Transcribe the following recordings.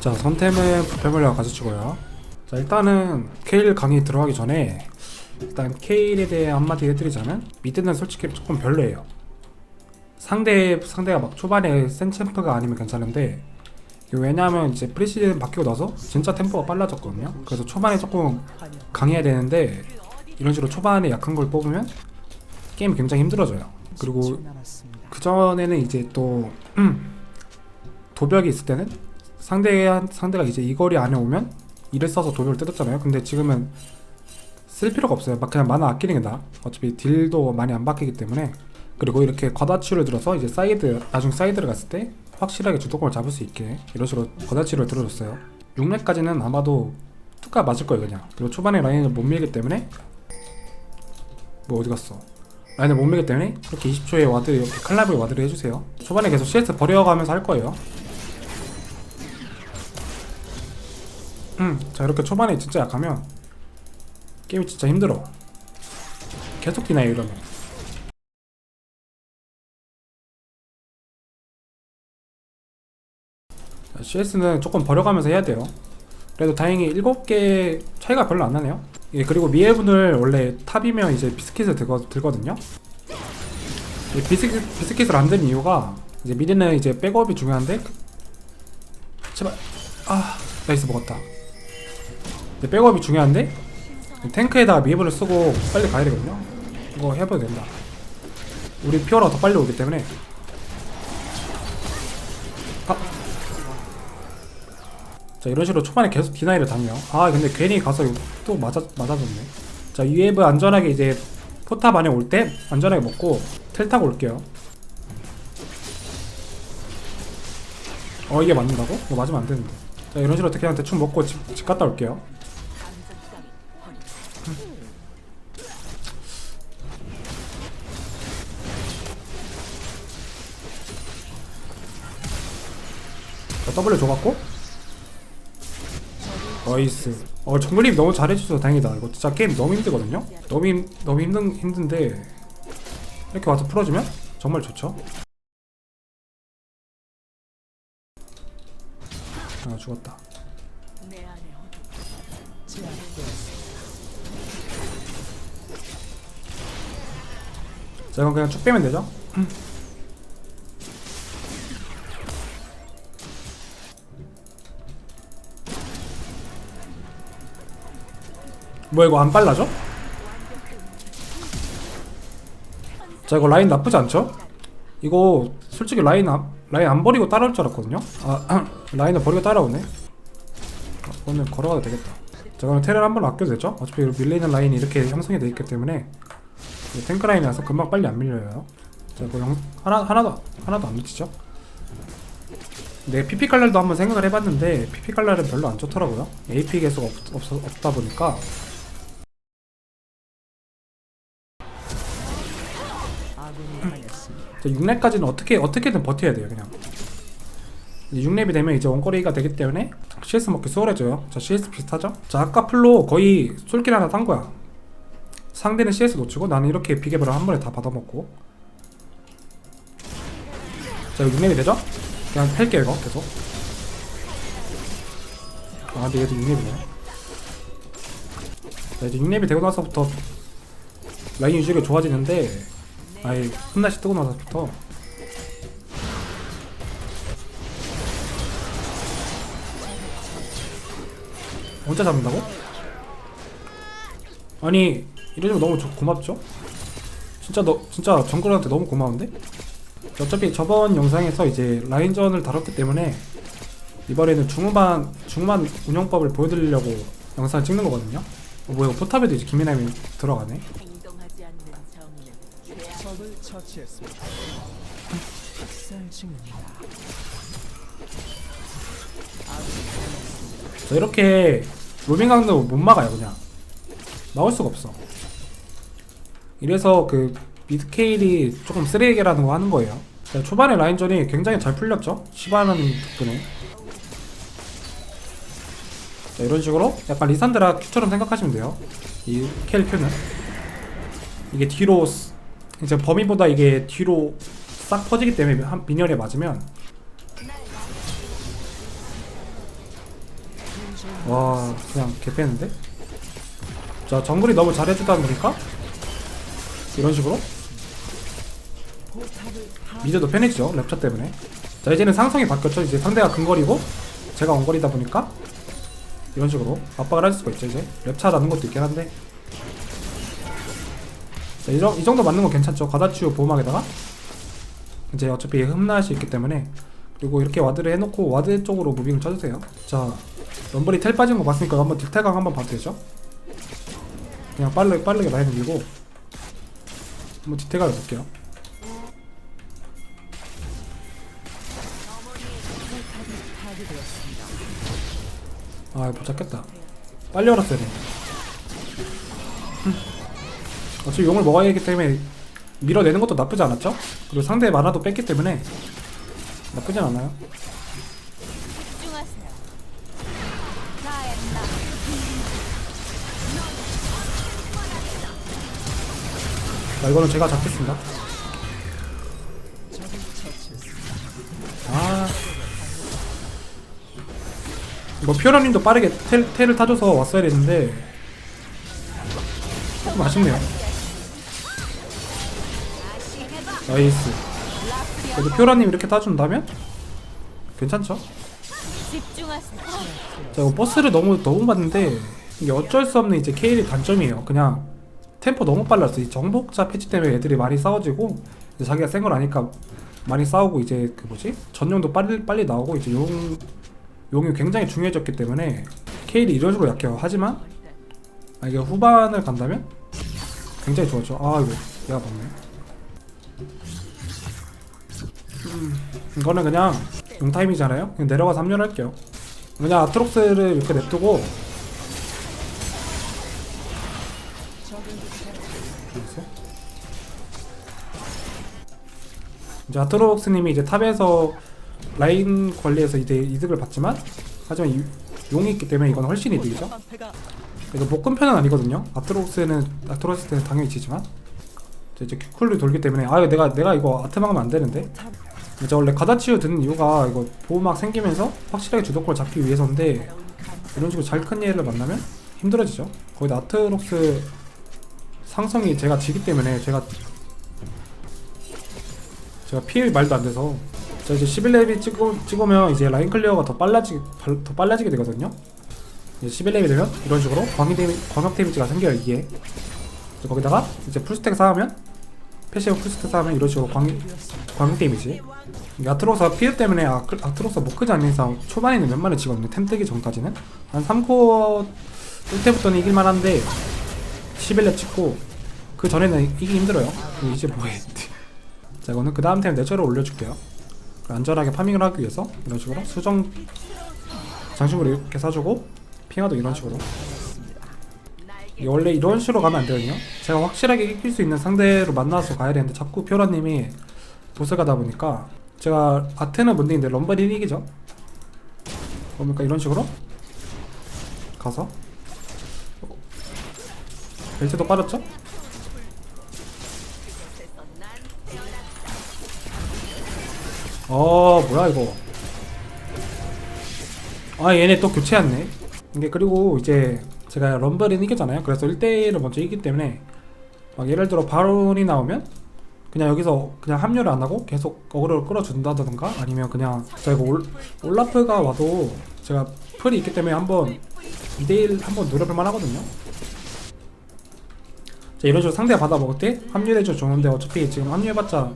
자 선템은 부패물량 가져주고요. 자 일단은 케일 강의 들어가기 전에 일단 케일에 대해 한마디 해드리자면 미드는 솔직히 조금 별로예요. 상대 상대가 막 초반에 센 챔프가 아니면 괜찮은데 왜냐하면 이제 프리시즌 바뀌고 나서 진짜 템포가 빨라졌거든요. 그래서 초반에 조금 강해야 되는데 이런 식으로 초반에 약한 걸 뽑으면 게임이 굉장히 힘들어져요. 그리고 그 전에는 이제 또 도벽이 있을 때는 상대 상대가 이제 이 거리 안에 오면 이를 써서 도벽을 뜯었잖아요. 근데 지금은 쓸 필요가 없어요. 막 그냥 만화 아끼는 게 나아. 어차피 딜도 많이 안 바뀌기 때문에 그리고 이렇게 과다치를 들어서 이제 사이드 나중 사이드를 갔을 때 확실하게 주도권을 잡을 수 있게 이런 식으로 과다치를 들어줬어요. 6렙까지는 아마도 뚜까 맞을 거예요 그냥. 그리고 초반에 라인을 못 밀기 때문에 뭐 어디 갔어? 라인을 못 밀기 때문에 이렇게 20초에 와드 이렇게 칼라브에 와드를 해주세요. 초반에 계속 CS 버려가면서 할 거예요. 음, 자 이렇게 초반에 진짜 약하면 게임이 진짜 힘들어. 계속 디나요 이러면. 자, CS는 조금 버려가면서 해야 돼요. 그래도 다행히 7개 차이가 별로 안 나네요. 예, 그리고 미해분을 원래 탑이면 이제 비스킷을 들거, 들거든요. 이 비스킷, 비스킷을 안 드는 이유가 이제 미드는 이제 백업이 중요한데 제발 아 나이스 먹었다. 이제 백업이 중요한데 탱크에다가 미해분을 쓰고 빨리 가야 되거든요. 이거 해봐도 된다. 우리 피어라가 더 빨리 오기 때문에 아. 자 이런 식으로 초반에 계속 디나이를 당해요 아 근데 괜히 가서 또 맞아, 맞아줬네 자 유에브 안전하게 이제 포탑 안에 올 때 안전하게 먹고 텔 타고 올게요 어 이게 맞는다고? 이거 맞으면 안 되는데 자 이런 식으로 그냥 대충 먹고 집, 집 갔다 올게요 W 줘갖고. 나이스. 어 정글님 너무 잘해주셔서 다행이다. 이거 진짜 게임 너무 힘들거든요? 너무 힘, 너무 힘든, 힘든데 이렇게 와서 풀어주면 정말 좋죠? 아 죽었다. 자 이건 그냥 쭉 빼면 되죠 뭐야 이거 안 빨라져? 자 이거 라인 나쁘지 않죠? 이거 솔직히 라인 안, 라인 안 버리고 따라올 줄 알았거든요? 아 라인을 버리고 따라오네 아, 오늘 걸어가도 되겠다 자 그럼 테를 한번 아껴도 되죠? 어차피 밀리는 라인이 이렇게 형성이 돼 있기 때문에 탱크 라인이라서 금방 빨리 안 밀려요 자 이거 영, 하나, 하나도 하나도 안 미치죠? 네, PP 칼날도 한번 생각을 해봤는데 PP 칼날은 별로 안 좋더라고요. AP 계속 없, 없, 없다 보니까 6렙까지는 어떻게 어떻게든 버텨야 돼요 그냥. 6렙이 되면 이제 원거리가 되기 때문에 CS 먹기 수월해져요. 자 CS 비슷하죠? 자 아까 플로 거의 솔길 하나 딴 거야. 상대는 CS 놓치고 나는 이렇게 비계별을 한 번에 다 받아먹고. 자 이거 6렙이 되죠? 그냥 팰게요 이거 계속. 아 근데 얘도 6렙이네. 자 이제 6렙이 되고 나서부터 라인 유지가 좋아지는데 아이 흠나시 뜨고 나서부터 혼자 잡는다고? 아니 이러면 너무 조- 고맙죠? 진짜 너 진짜 정글한테 너무 고마운데? 어차피 저번 영상에서 이제 라인전을 다뤘기 때문에 이번에는 중후반 중후반 운영법을 보여드리려고 영상 찍는 거거든요. 어, 뭐야 포탑에도 이제 김이남이 들어가네. 행동하지 않는 정의는 적을 처치했습니다. 자, 이렇게 로밍 강도 못 막아요 그냥. 나올 수가 없어. 이래서 그 미드케일이 조금 쓰레기라는 거 하는 거예요. 자, 초반에 라인전이 굉장히 잘 풀렸죠? 시바는 덕분에. 자, 이런 식으로 약간 리산드라 큐처럼 생각하시면 돼요. 이 켈 큐는. 이게 뒤로 스- 이제 범위보다 이게 뒤로 싹 퍼지기 때문에 한 민열에 맞으면 와 그냥 개패는데? 자 정글이 너무 잘해주다 보니까 이런 식으로 미드도 편해지죠 랩차 때문에. 자 이제는 상성이 바뀌었죠. 이제 상대가 근거리고 제가 원거리다 보니까 이런 식으로 압박을 할 수가 있죠 이제. 랩차 나는 것도 있긴 한데 자, 이, 정- 이 정도 맞는 건 괜찮죠 가다치우 보호막에다가 이제 어차피 흠나할 수 있기 때문에 그리고 이렇게 와드를 해놓고 와드 쪽으로 무빙을 쳐주세요 자 럼블이 텔 빠진 거 봤으니까 한번 딜탈강 한번 봐도 되죠 그냥 빠르게 빠르게 라인 밀고 한번 디테일을 볼게요 아, 못 잡겠다. 빨리 얼었어야 돼. 흠. 어차피 용을 먹어야 하기 때문에 밀어내는 것도 나쁘지 않았죠? 그리고 상대의 만화도 뺐기 때문에 나쁘진 않아요. 자, 이거는 제가 잡겠습니다. 아. 이거 피오라님도 빠르게 텔, 텔을 타줘서 왔어야 되는데 조금 아쉽네요. 나이스. 그래도 피오라님 이렇게 타준다면 괜찮죠? 자 이거 버스를 너무 너무 봤는데 이게 어쩔 수 없는 이제 케일의 단점이에요. 그냥 템포 너무 빨랐어. 이 정복자 패치 때문에 애들이 많이 싸워지고 자기가 센 걸 아니까 많이 싸우고 이제 그 뭐지 전용도 빨리 빨리 나오고 이제 용 용이 굉장히 중요해졌기 때문에 케일이 이런 식으로 약해요. 하지만 아, 이게 후반을 간다면 굉장히 좋았죠. 아 이거 내가 봤네. 이거는 그냥 용 타임이잖아요. 그냥 내려가서 합류 할게요. 그냥 아트록스를 이렇게 냅두고? 이제 아트록스님이 이제 탑에서 라인 관리에서 이제 이득을 봤지만 하지만 이- 용이 있기 때문에 이건 훨씬 이득이죠. 이거 목금 편은 아니거든요. 아트록스는 아트록스는 당연히 지지만 이제 큐쿨이 돌기 때문에 아 내가 내가 이거 아트 막으면 안 되는데. 이제 원래 가다치유 드는 이유가 이거 보호막 생기면서 확실하게 주도권을 잡기 위해서인데 이런 식으로 잘큰 얘를 만나면 힘들어지죠. 거기다 아트록스 상성이 제가 지기 때문에 제가 제가 피해 말도 안 돼서 자 이제 11렙이 찍어, 찍으면 이제 라인 클리어가 더 빨라지 더 빨라지게 되거든요. 이제 11렙이 되면 이런 식으로 광역 데미 광역 데미지가 생겨요 이게. 거기다가 이제 풀스택 쌓으면 패시브 풀스택 쌓으면 이런 식으로 광 광역 데미지. 아트로스가 피해 때문에 아, 아트로스가 못 크지 않는 이상 초반에는 몇 마리 치거든요. 템 뜨기 전까지는 한 3코어 뜰 때부터는 이길만 한데 11렙 찍고 그 전에는 이기기 힘들어요. 그리고 이제 뭐해? 자 이거는 그 다음 템 내처를 올려줄게요. 안전하게 파밍을 하기 위해서 이런 식으로 수정 장식으로 이렇게 사주고 핑하도 이런 식으로 원래 이런 식으로 가면 안 되거든요. 제가 확실하게 이길 수 있는 상대로 만나서 가야 되는데 자꾸 표라님이 가다 보니까 제가 아테는 문제인데 럼블이 이기죠. 그러니까 이런 식으로 가서 벨트도 빠졌죠? 어 뭐야 이거 아 얘네 또 교체했네 이게 그리고 이제 제가 럼블은 이겼잖아요. 그래서 1대1을 먼저 이기 때문에 막 예를 들어 바론이 나오면 그냥 여기서 그냥 합류를 안 하고 계속 어그로를 끌어준다던가 아니면 그냥 제가 올, 올라프가 와도 제가 풀이 있기 때문에 한번 2대1 한번 노려볼 만 하거든요. 자 이런 식으로 상대가 받아 먹을 때 합류해줘 좋은데 어차피 지금 합류해봤자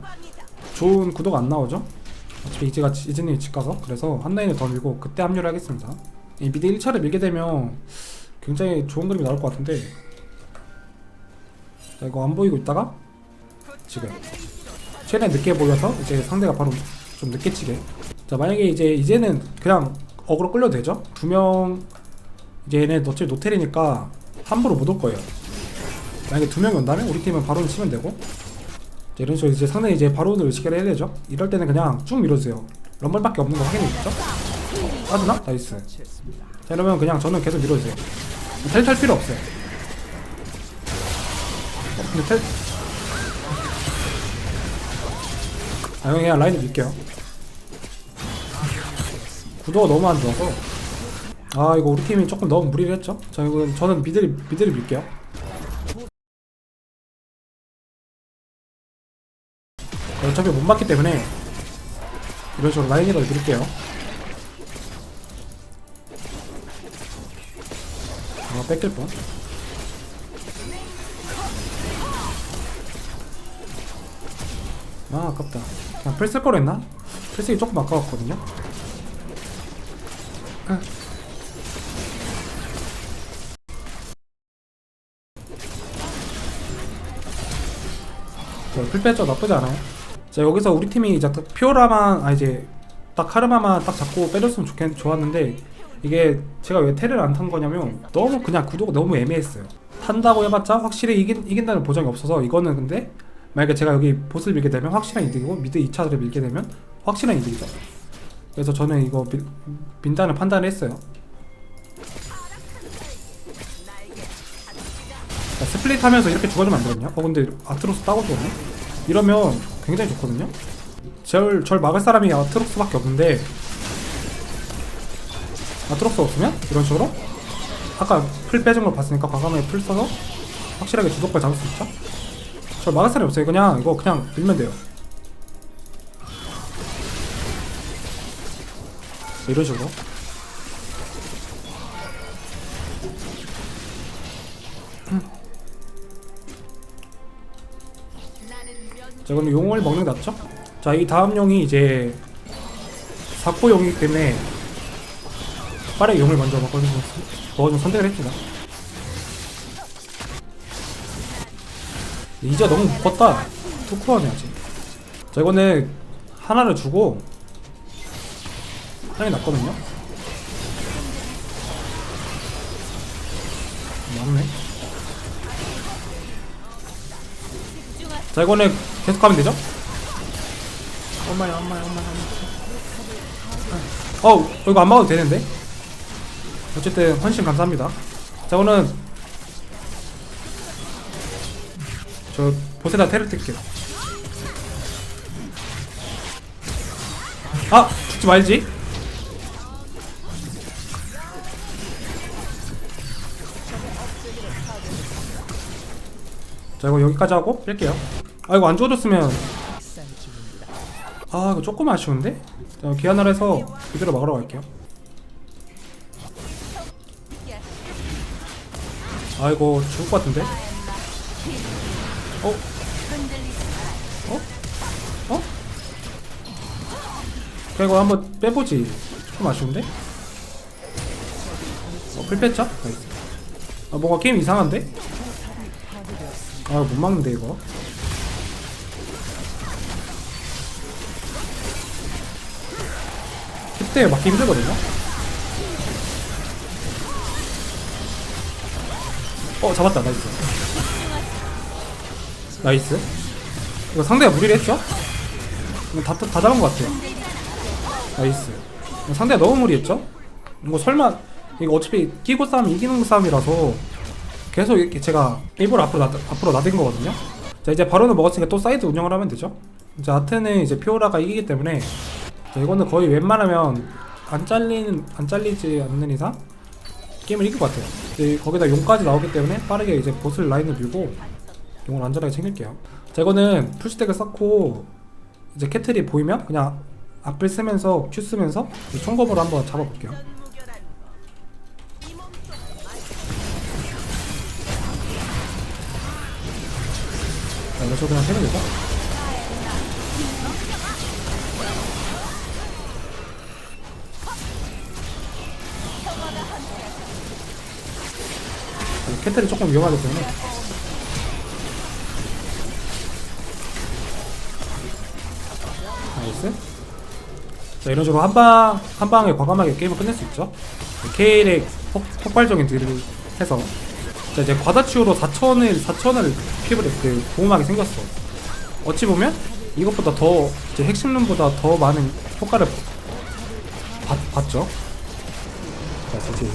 좋은 구도가 안 나오죠. 어차피 이제가 이제는 집 가서 그래서 한 라인을 더 밀고 그때 합류를 하겠습니다. 이 미드 1차를 밀게 되면 굉장히 좋은 그림이 나올 것 같은데 자 이거 안 보이고 있다가 지금 최대한 늦게 보여서 이제 상대가 바로 좀 늦게 치게 자 만약에 이제 이제는 그냥 어그로 끌려도 되죠? 두 명 이제 얘네 어차피 노텔이니까 함부로 못 올 거예요. 만약에 두 명이 온다면 우리 팀은 바로 치면 되고 자, 이런 식으로 이제 상당히 이제 바로를 의식을 해야 되죠. 이럴 때는 그냥 쭉 밀어주세요. 럼블밖에 없는 거 확인했죠? 빠지나? 나이스. 자. 이러면 그냥 저는 계속 밀어주세요. 텔탈 필요 없어요. 어, 근데 텔. 아, 형 그냥 라인을 밀게요. 구도가 너무 안 좋아서. 아 이거 우리 팀이 조금 너무 무리를 했죠 자 이거 저는 미드를 미드를 밀게요 어차피 못 맞기 때문에 이런 식으로 라인이라도 밀게요 아 뺏길 뻔. 아 아깝다. 그냥 풀쓸 걸 했나? 풀 쓰기 조금 아까웠거든요. 아. 자, 풀 뺐죠. 나쁘지 않아요. 자 여기서 우리 팀이 이제 딱 피오라만 아 이제 딱 카르마만 딱 잡고 빼줬으면 좋겠 좋았는데 이게 제가 왜 테를 안 탄 거냐면 너무 그냥 구도가 너무 애매했어요. 탄다고 해봤자 확실히 이긴, 이긴다는 보장이 없어서 이거는 근데 만약에 제가 여기 보스를 밀게 되면 확실한 이득이고 미드 2차를 밀게 되면 확실한 이득이죠 그래서 저는 이거 민, 민다는 판단을 했어요. 자, 스플릿 하면서 이렇게 죽어주면 안 되거든요 어 근데 아트로스 따고 죽었네? 이러면 굉장히 좋거든요? 절, 절 막을 사람이 아트록스밖에 없는데 아트록스 없으면? 이런 식으로? 아까 풀 빼준 걸 봤으니까 과감하게 풀 써서 확실하게 주도권 잡을 수 있죠? 절 막을 사람이 없어요. 그냥 이거 그냥 밀면 돼요. 이런 식으로. 자 그럼 용을 먹는 게 낫죠? 자 이 다음 용이 이제 사코 용이기 때문에 빠르게 용을 먼저 먹어주면 먹어주면 선택을 했습니다. 이제 너무 묶었다. 투쿠하네 아직. 자 이거는 하나를 주고 하나 낫거든요. 맞네. 자 이거는 계속 가면 되죠? 엄마야 엄마야 엄마야 엄마야. 어 이거 안 막아도 되는데 어쨌든 헌신 감사합니다 자 오늘 저 보세다 테를 뜰게요 아 죽지 말지 자 이거 여기까지 하고 뺄게요 아 이거 안 주워줬으면. 아 이거 조금 아쉬운데? 자 해서 그대로 막으러 갈게요 아 이거 죽을 것 같은데? 어? 어? 어? 그래 이거 한번 빼보지 조금 아쉬운데? 어, 풀 뺐죠? 나이스. 아 뭔가 게임 이상한데? 아 못 막는데 이거 그때 막기 힘들거든요. 어 잡았다 나이스. 나이스. 이거 상대가 무리를 했죠? 이거 다, 다 잡은 것 같아요. 나이스. 상대가 너무 무리했죠? 이거 설마 이거 어차피 끼고 싸움 이기는 싸움이라서 계속 이렇게 제가 일부러 앞으로 나, 앞으로 나댄 거거든요. 자 이제 바로는 먹었으니까 또 사이드 운영을 하면 되죠. 이제 아트는 이제 피오라가 이기기 때문에 자, 이거는 거의 웬만하면 안 잘리는 안 잘리지 않는 이상 게임을 이길 것 같아요. 이제 거기다 용까지 나오기 때문에 빠르게 이제 보스 라인을 밀고 용을 안전하게 챙길게요. 자 이거는 풀스택을 쌓고 이제 캐틀이 보이면 그냥 앞을 쓰면서 큐 쓰면서 이 총검으로 한번 잡아볼게요. 자 이거 저 그냥 패면 되죠? 캐틀이 조금 위험하기 때문에. 나이스. 자 이런 식으로 한 방 한 방에 과감하게 게임을 끝낼 수 있죠. 케일의 폭, 폭발적인 딜을 해서. 자 이제 과다치유로 4천을 4천을 피부를 그 보호막이 생겼어. 어찌 보면 이것보다 더 이제 핵심룸보다 더 많은 효과를 받, 받죠. 자 지지